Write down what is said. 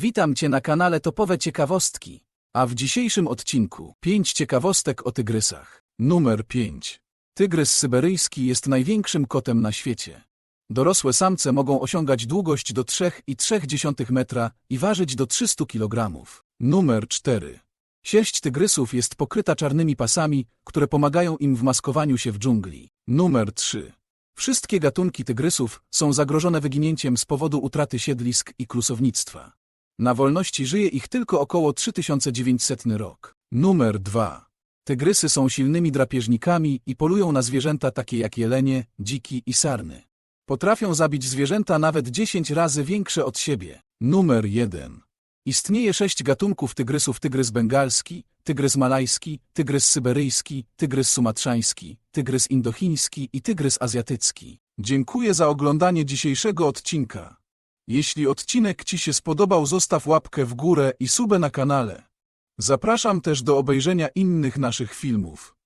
Witam Cię na kanale Topowe Ciekawostki. A w dzisiejszym odcinku 5 ciekawostek o tygrysach. Numer 5. Tygrys syberyjski jest największym kotem na świecie. Dorosłe samce mogą osiągać długość do 3,3 metra i ważyć do 300 kg. Numer 4. Sierść tygrysów jest pokryta czarnymi pasami, które pomagają im w maskowaniu się w dżungli. Numer 3. Wszystkie gatunki tygrysów są zagrożone wyginięciem z powodu utraty siedlisk i klusownictwa. Na wolności żyje ich tylko około 3900 rok. Numer 2. Tygrysy są silnymi drapieżnikami i polują na zwierzęta takie jak jelenie, dziki i sarny. Potrafią zabić zwierzęta nawet 10 razy większe od siebie. Numer 1. Istnieje sześć gatunków tygrysów tygrys bengalski, tygrys malajski, tygrys syberyjski, tygrys sumatrzański, tygrys indochiński i tygrys azjatycki. Dziękuję za oglądanie dzisiejszego odcinka. Jeśli odcinek Ci się spodobał, zostaw łapkę w górę i subę na kanale. Zapraszam też do obejrzenia innych naszych filmów.